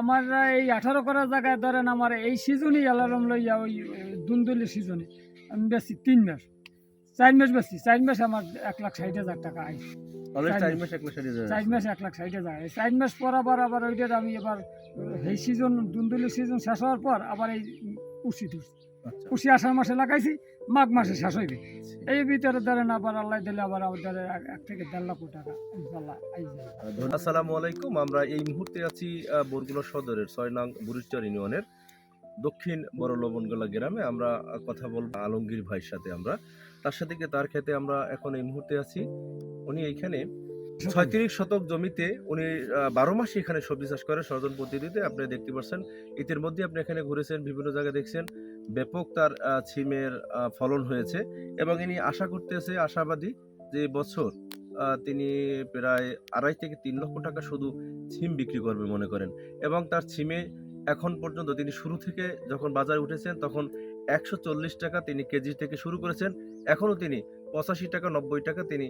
আমার এই আঠারো করার জায়গায় ধরেন আমার এই সিজনই অ্যালার্ম লইয়া ওই দুন্দুলের সিজনে। আমি বেশি তিন মাস। চার মাস বেশি চার মাস আমার এক লাখ ষাট হাজার টাকা আই চার মাস। এক লাখ ষাট হাজার। চার মাস পর আবার আবার ওইটার আমি এবার এই সিজন দুন্দুলের সিজন শেষ হওয়ার পর আবার এই উষি ধরছি আচ্ছা আষাঢ় মাসে লাগাইছি মাঘ মাসে শেষ হইবে। এই ভিতরে ধরেন আবার আল্লাহ দিলে আবার আমাদের এক- থেকে দেড় লক্ষ টাকা ইনশাল্লাহ। আসসালামু আলাইকুম। আমরা এই মুহূর্তে আছি আহ, বরগুনা সদরের ছয় নং বুরিচর ইউনিয়নের দক্ষিণ বড় লবণগোলা গ্রামে। আমরা কথা বলব আলমগীর ভাইয়ের সাথে আমরা। তার সাথে তার খেতে আমরা এখন এই মুহূর্তে আছি। উনি এইখানে ছয়ত্রিশ শতক জমিতে উনি বারো মাসে এখানে সবজি চাষ করে সরজন পদ্ধতিতে। আপনি দেখতে পাচ্ছেন ইতির মধ্যে আপনি এখানে ঘুরেছেন বিভিন্ন জায়গায় দেখছেন। ব্যাপক তার ছিমের ফলন হয়েছে এবং ইনি আশা করতেছে, আশাবাদী যে বছর তিনি প্রায় আড়াই থেকে তিন লক্ষ টাকা শুধু ছিম বিক্রি করবে মনে করেন এবং তার ছিমে এখন পর্যন্ত তিনি শুরু থেকে যখন বাজারে উঠেছেন তখন একশো চল্লিশ টাকা তিনি কেজি থেকে শুরু করেছেন। এখনও তিনি পঁচাশি টাকা, নব্বই টাকা তিনি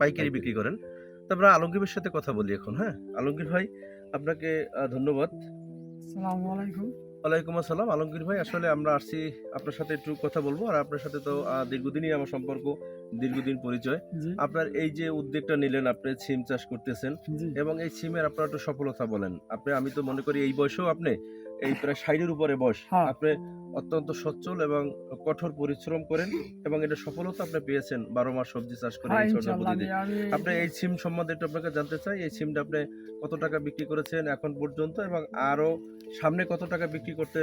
পাইকারি বিক্রি করেন। তো আমরা আলমগীরের সাথে কথা বলি এখন হ্যাঁ? আলমগীর ভাই, আপনাকে ধন্যবাদ। আলাইকুম। ওয়ালাইকুম আসসালাম। আলমগীর ভাই আসলে আমরা আসছি আপনার সাথে একটু কথা বলব। আর আপনার সাথে তো দীর্ঘদিনই আমার সম্পর্ক দীর্ঘদিন পরিচয়। আপনার এই যে উদ্যোগটা নিলেন আপনি সিম চাষ করতেছেন এবং এই সিমের আপনার একটু সফলতা বলেন। আপনি আমি তো মনে করি এই বয়সেও আপনি এই প্রায় ষাটের উপরে বয়স। হ্যাঁ। আপনি অত্যন্ত সচ্ছল এবং কঠোর পরিশ্রম করেন এবং এটা সফলতা আপনি পেয়েছেন। বারো মাস সবজি চাষ করে হ্যাঁ আপনি এই সিম সম্বন্ধে একটু আপনাকে জানতে চাই এই সিমটা আপনি কত টাকা বিক্রি করেছেন এখন পর্যন্ত এবং আরও সামনে কত টাকা বিক্রি করতে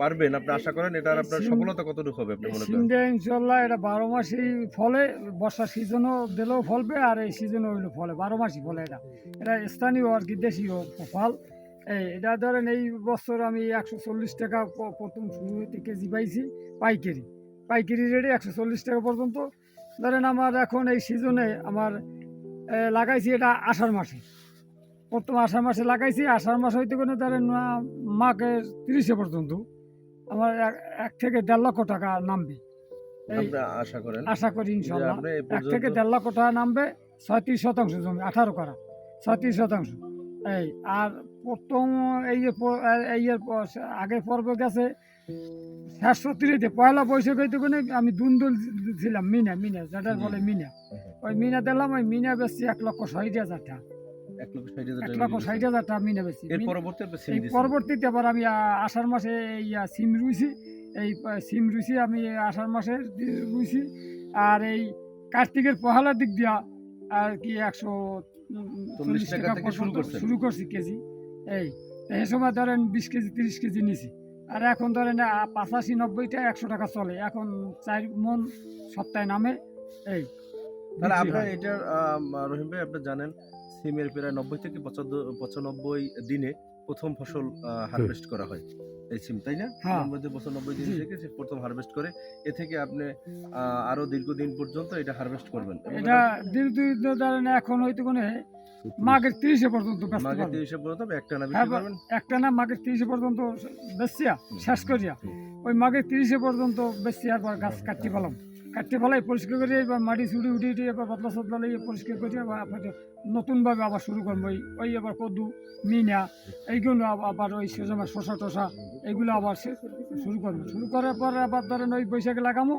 পারবেন? আপনি আশা করেন এই আপনার সফলতা কতটুকু হবে আপনি মনে করেন? সিমটা ইনশাল্লাহ এটা বারো মাসই ফলে বর্ষার সিজনও দিলেও ফলবে আর এই সিজনও হইলে ফলে বারো মাসই ফলে এটা। এটা স্থানীয় আর কি দেশীয় ফল। এটা ধরেন এই বছর আমি একশো চল্লিশ টাকা প্রথম শুরু হইতে কেজি পাইছি পাইকারি। পাইকারি রেটে একশো চল্লিশ টাকা পর্যন্ত। ধরেন আমার এখন এই সিজনে আমার লাগাইছি এটা আষাঢ় মাসে। প্রথম আষাঢ় মাসে লাগাইছি আষাঢ় মাস হইতে কোনো ধরেন মাঘের তিরিশে পর্যন্ত আমার এক- থেকে দেড় লক্ষ টাকা নামবে। আশা করেন? আশা করি ইনশাল্লাহ এক থেকে দেড় লক্ষ টাকা নামবে ছয়ত্রিশ শতাংশ জমি আঠারো করা ছয়ত্রিশ শতাংশ। এই আর প্রথম এই যে এই এর প- আগে পর্ব গেছে শেষ সত্তরিতে পয়লা বৈশাখ হইতে কোনো আমি দুন্দুল ছিলাম মিনা মিনা যেটা বলে মিনা। ওই মিনা দিলাম ওই মিনা বেশি এক লক্ষ ষাট হাজার টাকা। এক লক্ষ ষাট হাজার টাকা মিনা বেশি পরবর্তীতে আবার আমি আষাঢ় মাসে এই সিম রুইছি। এই সিম রুইছি আমি আষাঢ় মাসে রুইছি। আর এই কার্তিকের পহেলার দিক দিয়া আর কি একশো চল্লিশ টাকা শুরু করছি কেজি। এই এই সময় ধরেন বিশ কেজি তিরিশ কেজি নিছি। আর এখন ধরেন পঁচাশি নব্বইটা একশো টাকা চলে। এখন চার মন সপ্তাহে নামে এই তাহলে আপনার আম, রহিম ভাই আপনি জানেন সিমের প্রায় নব্বই থেকে পঁচানব্বই দিনে প্রথম ফসল হারভেস্ট করা হয় এই সিম তাই না? হ্যাঁ। পঁচানব্বই দিন থেকে সে প্রথম হারভেস্ট করে এ থেকে আপনি আহ, আরও দীর্ঘদিন পর্যন্ত এটা হারভেস্ট করবেন। এটা দীর্ঘ ধরেন এখন হয়তো কোনো মাঘের তিরিশে পর্যন্ত ব্যস্ত তিরিশে পর্যন্ত একটা না হ্যাঁ, একটা না মাঘের তিরিশে পর্যন্ত বেচিয়া শেষ করিয়া। ওই মাঘের তিরিশে পর্যন্ত বেশি আর পর গাছ কাটতে পেলাম কাটতে ফেলাই পরিষ্কার করে এবার মাটি ছুটি উঠে উঠে এবার বদলা সদলা লাগিয়ে পরিষ্কার করে আবার আপনাকে নতুনভাবে আবার শুরু করব। ওই ওই আবার কদু মিনা এইগুলো আব- আবার ওই সেজমা শশা টশা এইগুলো আবার শুরু করব। শুরু করার পর আবার ধরেন ওই বৈশাখে লাগামো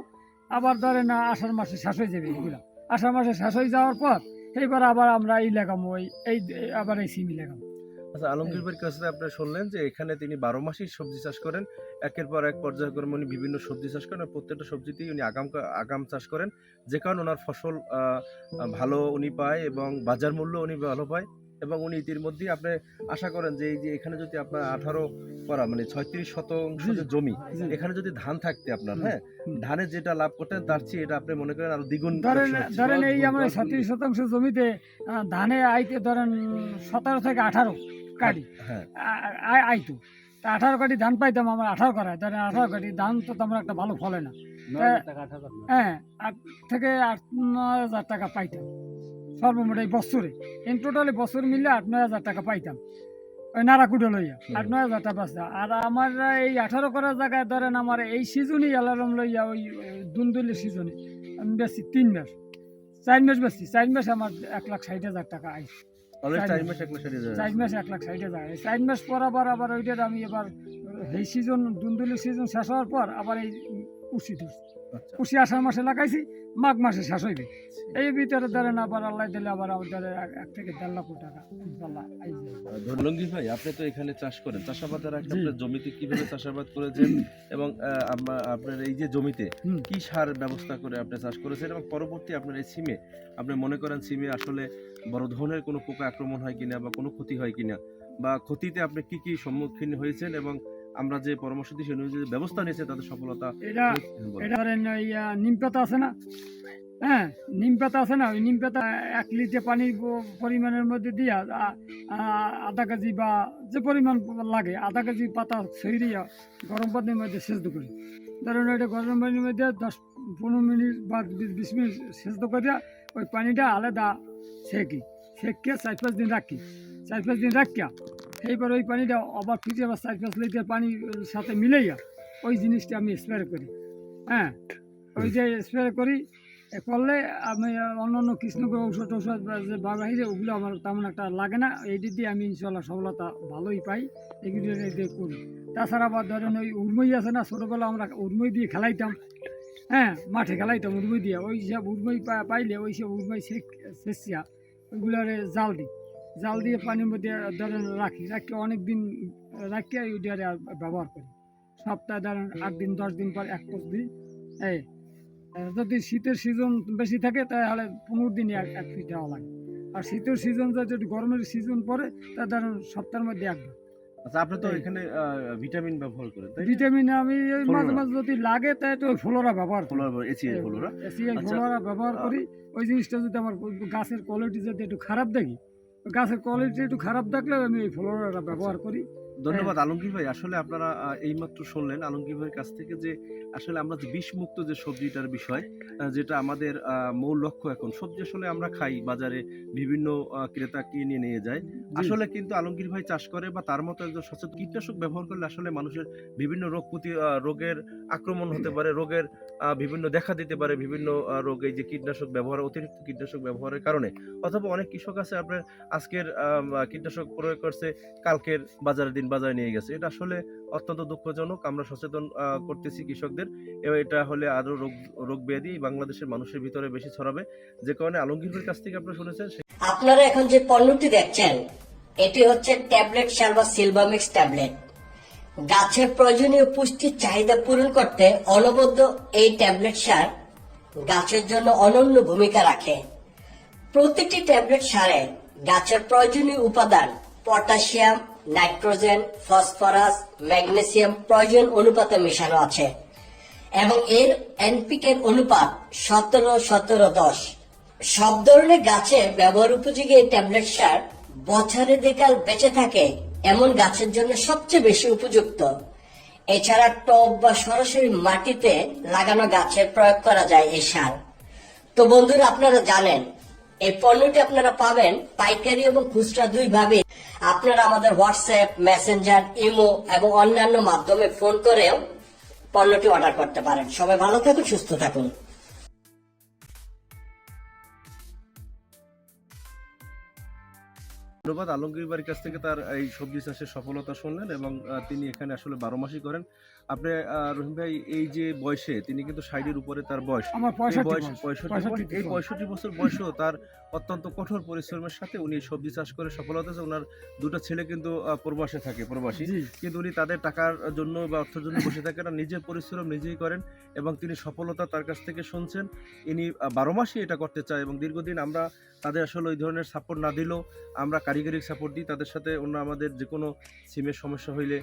আবার ধরেন আষাঢ় মাসে শেষ হয়ে যাবে এগুলা। আষাঢ় মাসে শেষ হয়ে যাওয়ার পর এইবার আবার আমরা এই লাগামো এই আবার এই সিমি লাগামো। আচ্ছা আলমগীর ভাইয়ের কাছে আপনি শুনলেন যে এখানে তিনি বারো মাসই সবজি চাষ করেন, একের পর এক পর্যায়ক্রমে উনি বিভিন্ন সবজি চাষ করেন, প্রত্যেকটা সবজিতেই উনি আগাম আগাম চাষ করেন। যে কারণে ওনার ফসল ভালো উনি পায় এবং বাজার মূল্য উনি ভালো পায়। এবং উনি ইতিমধ্যেই আপনি আশা করেন যে এই যে এখানে যদি আপনার আঠারো করা মানে ছয়ত্রিশ শতাংশ যে জমি এখানে যদি ধান থাকতে আপনার হ্যাঁ। ধানে যেটা লাভ করতেন তার চেয়ে এটা আপনি মনে করেন আরও দ্বিগুণ ধরেন ধরেন এই আমরা ছত্রিশ শতাংশ জমিতে ধানে আইতে ধরেন সতেরো থেকে আঠারো কাটি হ্যাঁ। আইতো তা আঠারো কাটি ধান পাইতাম আমরা আঠারো করায় ধরেন আঠারো কাটি ধান তো তেমন একটা ভালো ফলে না। হ্যাঁ আট থেকে আট নয় হাজার টাকা পাইতাম। সর্বমোট এই বছরে ইন টোটালি বছর মিললে আট নয় হাজার টাকা পাইতাম। ওই নারাকুডে লইয়া। আট নয় হাজার টাকা পাইতাম আর আমার এই আঠারো করার জায়গায় ধরেন আমার এই সিজনই অ্যালার্ম লইয়া ওই দুন্দুলি সিজনে। আমি বেশি তিন মাস চার মাস বেশি। চার মাস আমার এক লাখ ষাট হাজার টাকা আই চার মাস। এক লাখ ষাট হাজার। মাস চার মাস পর আবার আবার ওইটার আমি এবার এই সিজন দুন্দুলি সিজন শেষ হওয়ার পর আবার এই উষি ধরছি। আচ্ছা। উষি আষাঢ় মাসে লাগাইছি। মাঘ মাসে শেষ হইবে। এই ভিতরে ধরেন আবার আল্লাহ দিলে আবার আমাদের এক- থেকে দেড় লক্ষ টাকা। ইনশাল্লাহ ভাই আপনি তো এখানে চাষ করেন। চাষাবাদের আগে আপনার জমিতে কীভাবে চাষাবাদ করেছেন এবং আপনার এই যে জমিতে। কি সার ব্যবস্থা করে আপনি চাষ করেছেন এবং পরবর্তী আপনার এই সিমে আপনি মনে করেন সিমে আসলে বড় ধরনের কোনো পোকা আক্রমণ হয় কিনা বা কোনো ক্ষতি হয় কিনা? বা ক্ষতিতে আপনি কি কি সম্মুখীন হয়েছেন এবং আমরা যে পরামর্শ দিই সেই অনুযায়ী ব্যবস্থা নিয়েছে তাদের সফলতা এটা। এটা ধরেন নিম পাতা আছে না? হ্যাঁ নিম পাতা আছে না? ওই নিম পাতা এক লিটার পানির পরিমাণের মধ্যে দিয়া আধা কেজি বা যে পরিমাণ লাগে আধা কেজি পাতা ছড়িয়ে গরম পানির মধ্যে সেদ্ধ করি। ধরেন ওইটা গরম পানির মধ্যে দশ পনেরো মিনিট বা বিশ বিশ মিনিট সেদ্ধ করিয়া ওই পানিটা আলাদা সেকি। সেকিয়ে চার পাঁচ দিন রাখি। চার পাঁচ দিন রাখিয়া এইবার ওই পানিটা আবার ফ্রিজে আবার চার লিটার পানির সাথে মিলাইয়া ওই জিনিসটা আমি স্প্রে করি। হ্যাঁ? ওই যে স্প্রে করি করলে আমি অন্য অন্য কৃষ্ণগুলো ঔষধ ঔষধ বা যে বাগাইছে ওগুলো আমার তেমন একটা লাগে না। এই দিক দিয়ে আমি ইনশাল্লাহ সফলতা ভালোই পাই এগুলো দিয়ে করি। তাছাড়া আবার ধরেন ওই উর্মই আছে না ছোটোবেলা আমরা উর্মই দিয়ে খেলাইতাম। হ্যাঁ? মাঠে খেলাইতাম উর্মই দিয়ে। ওই সব উর্মই পাইলে ওই সব উর্মই শেষিয়া ওইগুলারে জাল দিই। জাল দিয়ে পানির মধ্যে ধরেন রাখি রাখি অনেক দিন রাখি ওইটারে আর ব্যবহার করি। সপ্তাহে ধরেন আট দিন দশ দিন পর এক পোষ দিই। এই যদি শীতের সিজন বেশি থাকে তাহলে পনেরো দিন এক এক ফিট দেওয়া লাগে। আর শীতের সিজন যদি গরমের সিজন পড়ে তা ধরেন সপ্তাহের মধ্যে একবার আচ্ছা আপনি তো এখানে ভিটামিন ব্যবহার করেন তাই ভিটামিন আমি ওই মাঝে ফ্লোরা। মাঝে যদি লাগে তাই তো ফ্লোরা ব্যবহার করি। Follower ACI Flora. এসিআই আচ্ছা। ফ্লোরা ব্যবহার করি। ওই জিনিসটা যদি আমার গাছের কোয়ালিটি যদি একটু খারাপ দেখি গাছের কোয়ালিটি একটু খারাপ দেখলে আমি এই ফ্লোরাটা ব্যবহার করি। ধন্যবাদ আলমগীর ভাই। আসলে আপনারা এইমাত্র শুনলেন আলমগীর ভাইয়ের কাছ থেকে যে আসলে আমরা যে বিষমুক্ত যে সবজিটার বিষয় যেটা আমাদের মূল লক্ষ্য এখন। সবজি আসলে আমরা খাই বাজারে বিভিন্ন ক্রেতা কিনে নিয়ে যায়। আসলে কিন্তু আলমগীর ভাই চাষ করে বা তার মতো একজন সচেতন কীটনাশক ব্যবহার করলে আসলে মানুষের বিভিন্ন রোগ প্রতি রোগের আক্রমণ হতে পারে রোগের বিভিন্ন দেখা দিতে পারে, বিভিন্ন রোগ যে কীটনাশক ব্যবহার, অতিরিক্ত কীটনাশক ব্যবহারের কারণে। অথবা অনেক কৃষক আছে, আপনার আজকের কীটনাশক প্রয়োগ করছে, কালকের বাজারের দিন বাজারে নিয়ে গেছে। এটা আসলে অত্যন্ত দুঃখজনক। আমরা সচেতন করতেছি কৃষকদের। এবং এটা হলে আরও রোগ রোগ ব্যাধি বাংলাদেশের মানুষের ভিতরে বেশি ছড়াবে। যে কারণে আলমগীরের কাছ থেকে আপনারা শুনেছেন আপনারা এখন যে পণ্যটি দেখছেন, এটি হচ্ছে ট্যাবলেট সার বা সিলভামিক্স ট্যাবলেট। গাছের প্রয়োজনীয় পুষ্টির চাহিদা পূরণ করতে অনবদ্য এই ট্যাবলেট সার গাছের জন্য অনন্য ভূমিকা রাখে। প্রতিটি ট্যাবলেট সারে গাছের প্রয়োজনীয় উপাদান, পটাশিয়াম, নাইট্রোজেন, ফসফরাস, ম্যাগনেসিয়াম প্রয়োজন অনুপাতে মেশানো আছে এবং এর এনপিকের অনুপাত সতেরো সতেরো দশ। সব ধরনের গাছে ব্যবহার উপযোগী এই ট্যাবলেট সার বছরে দেখাল বেঁচে থাকে। এমন গাছের জন্য সবচেয়ে বেশি উপযুক্ত। এছাড়া টব বা সরাসরি মাটিতে লাগানো গাছে প্রয়োগ করা যায় এই সার। তো বন্ধুরা, আপনারা জানেন, এই পণ্যটি আপনারা পাবেন পাইকারি এবং খুচরা দুই ভাবে আপনারা আমাদের হোয়াটসঅ্যাপ, মেসেঞ্জার, ইমো এবং অন্যান্য মাধ্যমে ফোন করেও পণ্যটি অর্ডার করতে পারেন। সবাই ভালো থাকুন, সুস্থ থাকুন। ধন্যবাদ। আলমগীর বাড়ির কাছ থেকে তার এই সবজি চাষের সফলতা শুনলেন এবং তিনি এখানে আসলে বারো মাসই করেন। আপনি রহিম ভাই এই যে বয়সে তিনি কিন্তু ষাটের উপরে তার বয়স। পঁয়ষট্টি পঁয়ষট্টি বছর- এই পঁয়ষট্টি বছর বয়সেও তার অত্যন্ত কঠোর পরিশ্রমের সাথে উনি সবজি চাষ করে সফলতা আছে ওনার দুটো ছেলে কিন্তু প্রবাসে থাকে প্রবাসী। কিন্তু উনি তাদের টাকার জন্য বা অর্থের জন্য বসে থাকেন না নিজের পরিশ্রম নিজেই করেন এবং তিনি সফলতা তার কাছ থেকে শুনছেন। ইনি বারো মাসই এটা করতে চায় এবং দীর্ঘদিন আমরা তাদের আসলে ওই ধরনের সাপোর্ট না দিলেও আমরা কারিগরি সাপোর্ট দিই। তাদের সাথে অন্য আমাদের যে কোনো সিমের সমস্যা হইলে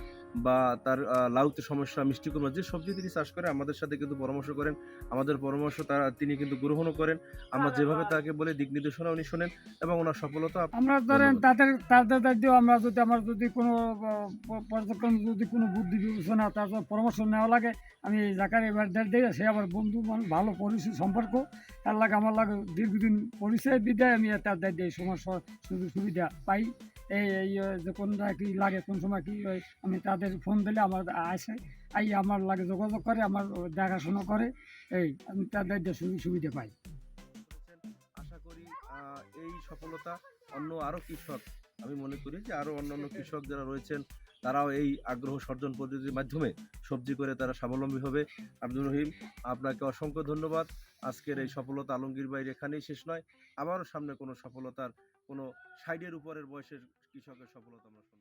বা তার লাউতে সমস্যা মিষ্টি কুমড়া যে সবজি তিনি চাষ করে আমাদের সাথে কিন্তু পরামর্শ করেন। আমাদের পরামর্শ তারা তিনি কিন্তু গ্রহণও করেন। আমরা যেভাবে তাকে বলে দিক নির্দেশনা উনি শোনেন এবং ওনার সফলতা আমরা ধরেন তাদের তাদের দায়িত্ব আমরা যদি আমার যদি কোনো পর্যটন যদি কোনো বুদ্ধি বিবেচনা তারপর পরামর্শ নেওয়া লাগে আমি জায়গার এবার দিই সে আমার বন্ধু মানুষ ভালো পরিচয় সম্পর্ক তার লাগে আমার লাগে দীর্ঘদিন পরিচয় বিদায় আমি তার দায়িত্ব এই সমস্যা সুযোগ সুবিধা পাই। এই যে কোনটা কি লাগে কোন সময় কি হয়, আমি তাদের ফোন দিলে আমার আসে, আই আমার লাগে যোগাযোগ করে, আমার দেখাশোনা করে, এই আমি সুযোগ সুবিধা পাই। আশা করি এই সফলতা অন্য আরও কৃষক, আমি মনে করি যে আরও অন্যান্য কৃষক যারা রয়েছেন, তারাও এই আগ্রহ সর্জন পদ্ধতির মাধ্যমে সবজি করে তারা স্বাবলম্বী হবে। আব্দুর রহিম, আপনাকে অসংখ্য ধন্যবাদ। আজকের এই সফলতা আলমগীর বাইর এখানেই শেষ নয়। আবারও সামনে কোনো সফলতার, কোনো সাইডের উপরের বয়সের কৃষকের সফলতা আমরা